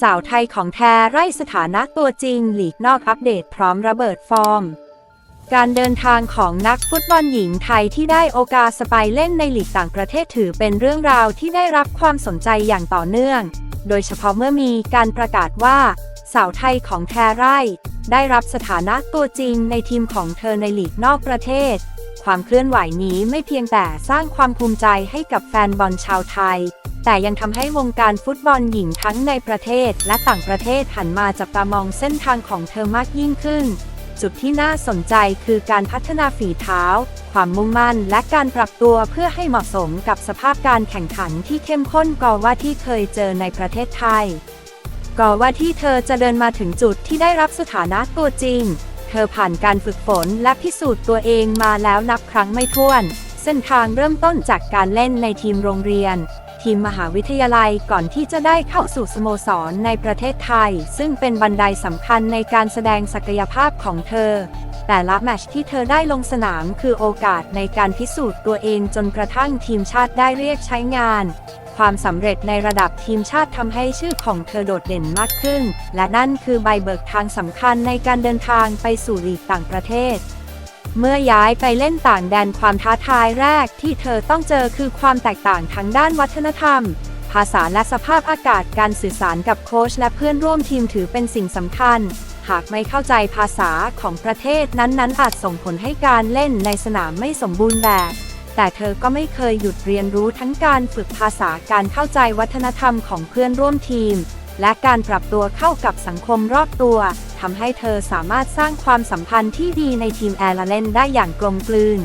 สาวไทยของแทไร่สถานะตัวจริง หลีกนอกอัปเดตพร้อมระเบิดฟอร์ม การเดินทางของนักฟุตบอลหญิงไทยที่ได้โอกาสสไปเล่นในลีกต่างประเทศถือเป็นเรื่องราวที่ได้รับความสนใจอย่างต่อเนื่อง โดยเฉพาะเมื่อมีการประกาศว่า สาวไทยของแทไร่ ได้รับสถานะตัวจริงในทีมของเธอในลีกนอกประเทศ ความเคลื่อนไหวนี้ไม่เพียงแต่สร้างความภูมิใจให้กับแฟนบอลชาวไทย แต่ยังทำให้วงการฟุตบอลหญิงทั้งในประเทศและต่างประเทศหันมาจับตามองเส้นทางของเธอมากยิ่งขึ้น จุดที่น่าสนใจคือการพัฒนาฝีเท้า ความมุ่งมั่น และการปรับตัวเพื่อให้เหมาะสมกับสภาพการแข่งขันที่เข้มข้นกว่าที่เคยเจอในประเทศไทยก่อว่าที่เธอจะเดินมาถึงจุดที่ได้รับสถานะตัวจริง เธอผ่านการฝึกฝนและพิสูจน์ตัวเองมาแล้วนับครั้งไม่ถ้วน เส้นทางเริ่มต้นจากการเล่นในทีมโรงเรียน ทีมมหาวิทยาลัยก่อนที่จะได้เข้าสู่สโมสรในประเทศไทย ซึ่งเป็นบันไดสำคัญในการแสดงศักยภาพของเธอ แต่ละแมตช์ที่เธอได้ลงสนามคือโอกาสในการพิสูจน์ตัวเองจนกระทั่งทีมชาติได้เรียกใช้งาน ความสำเร็จในระดับทีมชาติทำให้ชื่อของเธอโดดเด่นมากขึ้น และนั่นคือใบเบิกทางสำคัญในการเดินทางไปสู่ลีกต่างประเทศ เมื่อย้ายไปเล่นต่างแดนความท้าทายแรกที่เธอต้องเจอคือความแตกต่างทางด้านวัฒนธรรม ภาษาและสภาพอากาศการสื่อสารกับโค้ชและเพื่อนร่วมทีมถือเป็นสิ่งสำคัญ หากไม่เข้าใจภาษาของประเทศนั้นๆ อาจส่งผลให้การเล่นในสนามไม่สมบูรณ์แบบ แต่เธอก็ไม่เคยหยุดเรียนรู้ทั้งการฝึกภาษาการเข้าใจวัฒนธรรมของเพื่อนร่วมทีม และการปรับตัวเข้ากับสังคมรอบตัว ทำให้เธอสามารถสร้างความสัมพันธ์ที่ดีในทีมแอร์ลาเลนได้อย่างกลมกลืน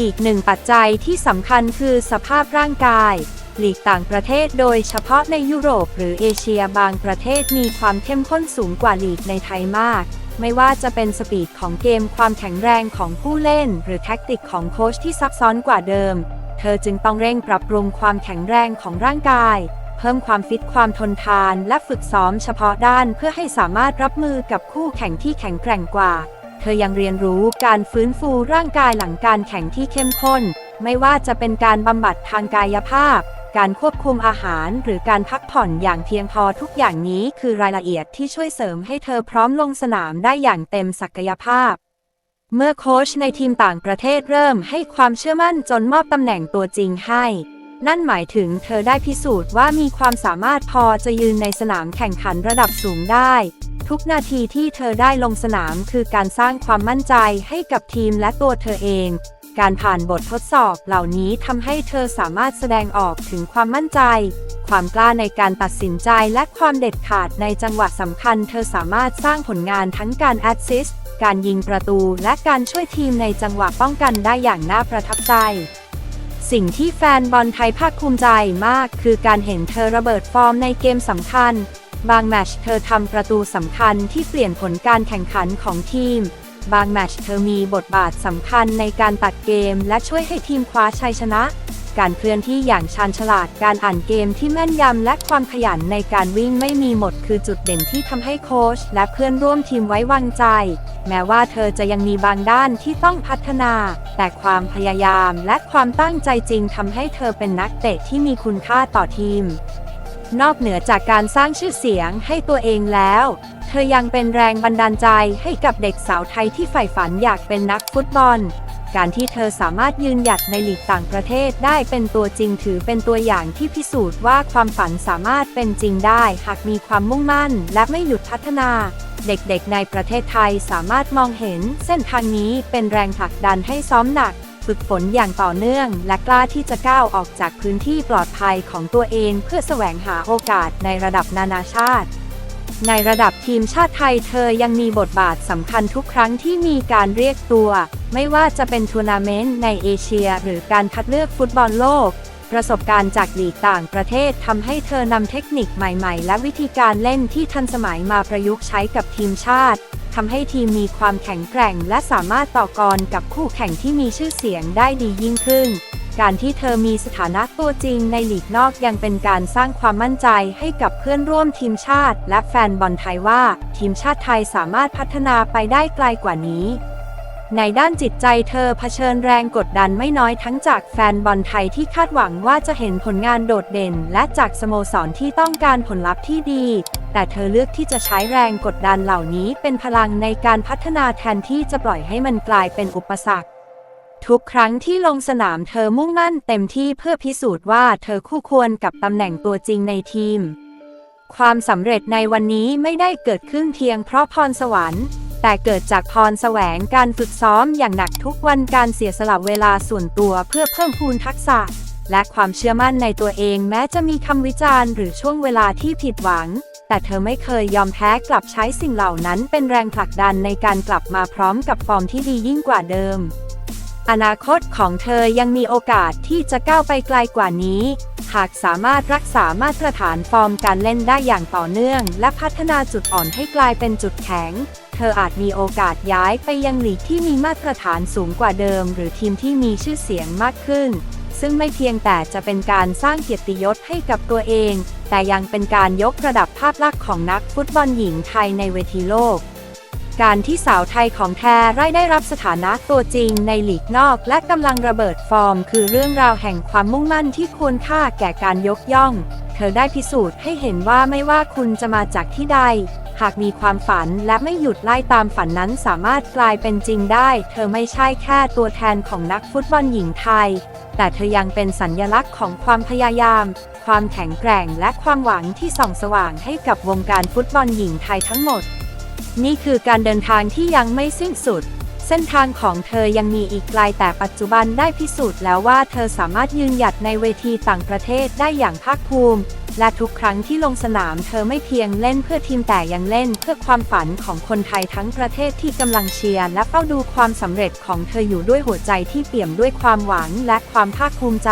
อีกหนึ่งปัจจัยที่สำคัญคือสภาพร่างกาย หลีกต่างประเทศโดยเฉพาะในยุโรปหรือเอเชียบางประเทศมีความเข้มข้นสูงกว่าหลีกในไทยมาก ไม่ว่าจะเป็นสปีดของเกมความแข็งแรงของผู้เล่น หรือแท็กติกของโค้ชที่ซับซ้อนกว่าเดิม เธอจึงต้องเร่งปรับปรุงความแข็งแรงของร่างกาย เพิ่มความฟิตความทนทาน และฝึกซ้อมเฉพาะด้านเพื่อให้สามารถรับมือกับคู่แข่งที่แข็งแกร่งกว่า เธอยังเรียนรู้การฟื้นฟูร่างกายหลังการแข่งที่เข้มข้น ไม่ว่าจะเป็นการบำบัดทางกายภาพ การควบคุมอาหาร หรือการพักผ่อนอย่างเพียงพอทุกอย่างนี้คือรายละเอียดที่ช่วยเสริมให้เธอพร้อมลงสนามได้อย่างเต็มศักยภาพเมื่อโค้ชในทีมต่างประเทศเริ่มให้ความเชื่อมั่นจนมอบตำแหน่งตัวจริงให้ นั่นหมายถึงเธอได้พิสูจน์ว่ามีความสามารถพอจะยืนในสนามแข่งขันระดับสูงได้ ทุกนาทีที่เธอได้ลงสนามคือการสร้างความมั่นใจให้กับทีมและตัวเธอเอง การผ่านบททดสอบเหล่านี้ทำให้เธอสามารถแสดงออกถึงความมั่นใจ ความกล้าในการตัดสินใจและความเด็ดขาดในจังหวะสำคัญ เธอสามารถสร้างผลงานทั้งการแอดซิสต์การยิงประตูและการช่วยทีมในจังหวะป้องกันได้อย่างน่าประทับใจ สิ่งที่แฟนบอลไทยภาคภูมิใจมาก คือการเห็นเธอระเบิดฟอร์มในเกมสำคัญ บางแมชเธอทำประตูสำคัญที่เปลี่ยนผลการแข่งขันของทีม บางแมชเธอมีบทบาทสำคัญในการตัดเกมและช่วยให้ทีมคว้าชัยชนะ การเคลื่อนที่อย่างชาญฉลาด การอ่านเกมที่แม่นยำและความขยันในการวิ่งไม่มีหมดคือจุดเด่นที่ทำให้โค้ชและเพื่อนร่วมทีมไว้วางใจ แม้ว่าเธอจะยังมีบางด้านที่ต้องพัฒนา แต่ความพยายามและความตั้งใจจริงทำให้เธอเป็นนักเตะที่มีคุณค่าต่อทีม นอกเหนือจากการสร้างชื่อเสียงให้ตัวเองแล้วเธอยังเป็นแรงบันดาลใจให้กับเด็กสาวไทยที่ใฝ่ฝันอยากเป็นนักฟุตบอล การที่เธอสามารถยืนหยัดในหลีกต่างประเทศได้เป็นตัวจริงถือเป็นตัวอย่างที่พิสูจน์ว่าความฝันสามารถเป็นจริงได้ หากมีความมุ่งมั่น และไม่หยุดพัฒนา เด็กๆ ในประเทศไทยสามารถมองเห็น เส้นทางนี้เป็นแรงผลักดันให้ซ้อมหนัก ฝึกฝนอย่างต่อเนื่อง และกล้าที่จะก้าวออกจากพื้นที่ปลอดภัยของตัวเอง เพื่อแสวงหาโอกาสในระดับนานาชาติในระดับทีมชาติไทยเธอยังมีบทบาทสำคัญทุกครั้งที่มีการเรียกตัว ไม่ว่าจะเป็นทัวร์นาเมนต์ในเอเชียหรือการคัดเลือกฟุตบอลโลก ประสบการณ์จากลีกต่างประเทศทำให้เธอนำเทคนิคใหม่ๆ และวิธีการเล่นที่ทันสมัยมาประยุกต์ใช้กับทีมชาติทำให้ทีมมีความแข็งแกร่ง และสามารถต่อกรกับคู่แข่งที่มีชื่อเสียงได้ดียิ่งขึ้น การที่เธอมีสถานะตัวจริงในลีกนอกยังเป็นการสร้างความมั่นใจให้กับเพื่อนร่วมทีมชาติ และแฟนบอลไทยว่า ทีมชาติไทยสามารถพัฒนาไปได้ไกลกว่านี้ ในด้านจิตใจเธอเผชิญแรงกดดันไม่น้อยทั้งจากแฟนบอลไทยที่คาดหวังว่าจะเห็นผลงานโดดเด่น และจากสโมสรที่ต้องการผลลัพธ์ที่ดี แต่เธอเลือกที่จะใช้แรงกดดันเหล่านี้เป็นพลังในการพัฒนาแทนที่จะปล่อยให้มันกลายเป็นอุปสรรค ทุกครั้งที่ลงสนามเธอมุ่งมั่นเต็มที่เพื่อพิสูจน์ว่าเธอคู่ควรกับตำแหน่งตัวจริงในทีม ความสำเร็จในวันนี้ไม่ได้เกิดขึ้นเพียงเพราะพรสวรรค์ แต่เกิดจากพรแสวงการฝึกซ้อมอย่างหนักทุกวันการเสียสละเวลาส่วนตัวเพื่อเพิ่มพูนทักษะ และความเชื่อมั่นในตัวเองแม้จะมีคำวิจารณ์หรือช่วงเวลาที่ผิดหวัง แต่เธอไม่เคยยอมแพ้กลับใช้สิ่งเหล่านั้นเป็นแรงผลักดันในการกลับมาพร้อมกับฟอร์มที่ดียิ่งกว่าเดิม อนาคตของเธอยังมีโอกาสที่จะก้าวไปไกลกว่านี้ หากสามารถรักษามาตรฐานฟอร์มการเล่นได้อย่างต่อเนื่อง และพัฒนาจุดอ่อนให้กลายเป็นจุดแข็ง เธออาจมีโอกาสย้ายไปยังลีกที่มีมาตรฐานสูงกว่าเดิม หรือทีมที่มีชื่อเสียงมากขึ้น ซึ่งไม่เพียงแต่จะเป็นการสร้างเกียรติยศให้กับตัวเอง แต่ยังเป็นการยกระดับภาพลักษณ์ของนักฟุตบอลหญิงไทยในเวทีโลก การที่สาวไทยของแทไร่ได้รับสถานะตัวจริงในลีกนอกและกำลังระเบิดฟอร์ม คือเรื่องราวแห่งความมุ่งมั่นที่ควรค่าแก่การยกย่อง เธอได้พิสูจน์ให้เห็นว่าไม่ว่าคุณจะมาจากที่ใด หากมีความฝันและไม่หยุดไล่ตามฝันนั้นสามารถกลายเป็นจริงได้ เธอไม่ใช่แค่ตัวแทนของนักฟุตบอลหญิงไทย แต่เธอยังเป็นสัญลักษณ์ของความพยายาม ความแข็งแกร่งและความหวังที่ส่องสว่างให้กับวงการฟุตบอลหญิงไทยทั้งหมด นี่คือการเดินทางที่ยังไม่สิ้นสุด เส้นทางของเธอยังมีอีกไกลแต่ปัจจุบันได้พิสูจน์แล้วว่าเธอสามารถยืนหยัดในเวทีต่างประเทศได้อย่างภาคภูมิ และทุกครั้งที่ลงสนามเธอไม่เพียงเล่นเพื่อทีมแต่ยังเล่นเพื่อความฝันของคนไทยทั้งประเทศที่กำลังเชียร์และเฝ้าดูความสำเร็จของเธออยู่ด้วยหัวใจที่เปี่ยมด้วยความหวังและความภาคภูมิใจ